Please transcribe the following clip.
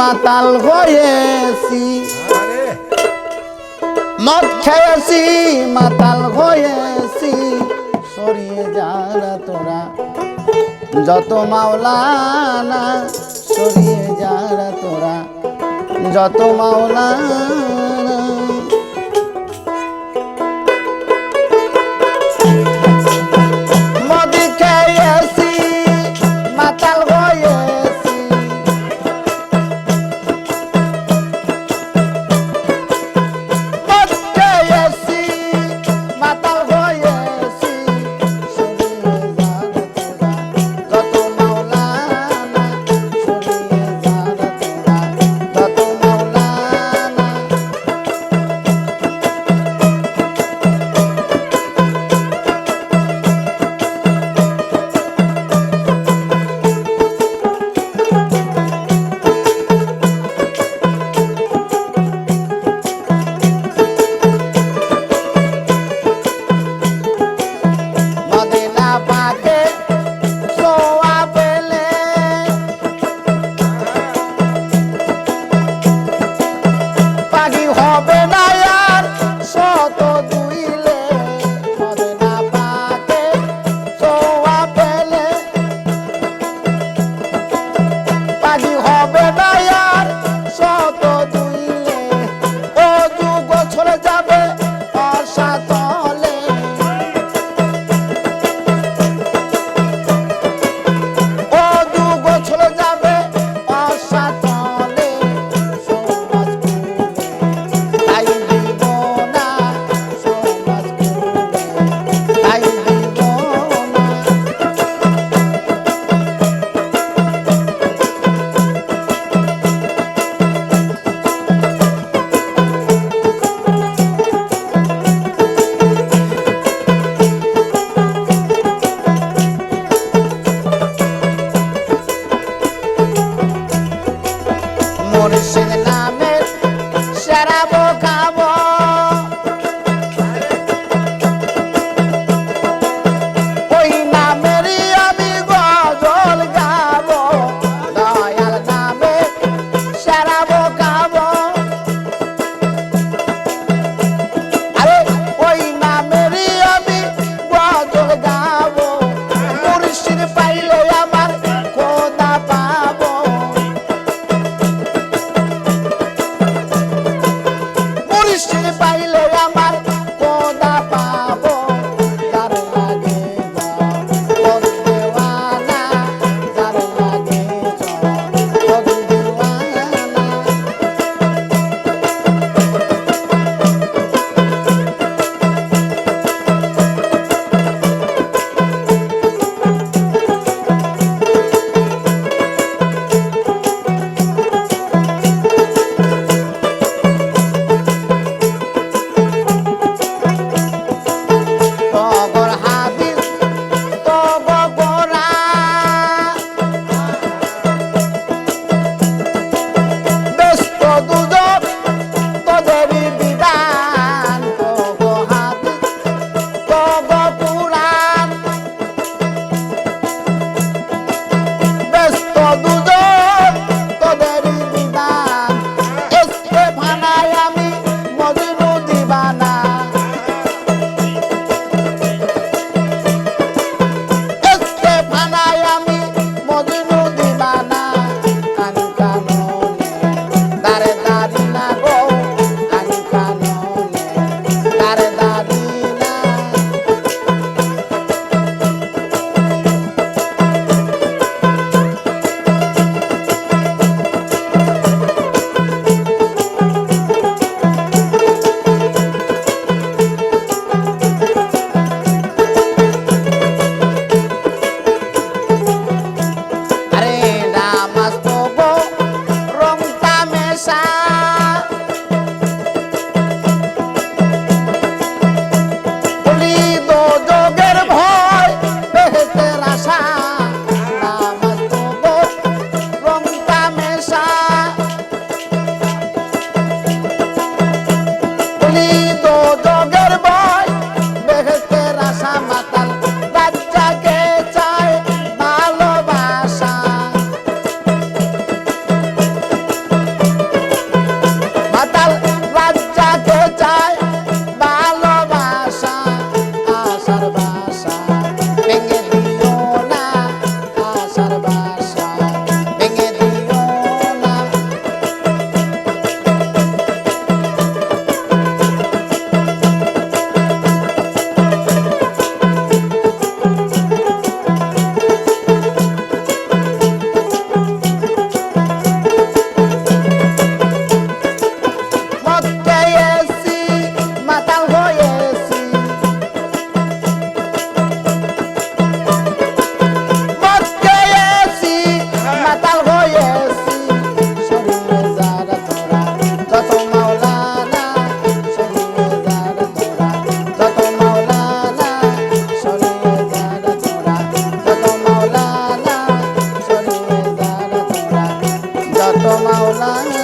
মাতাল হয়েছি। মদ খেয়েছি মাতাল হয়েছি। সরিয়ে যারা তোরা। যত মাওলানা, সরিয়ে যারা তোরা। যত মাওলানা মাওলানা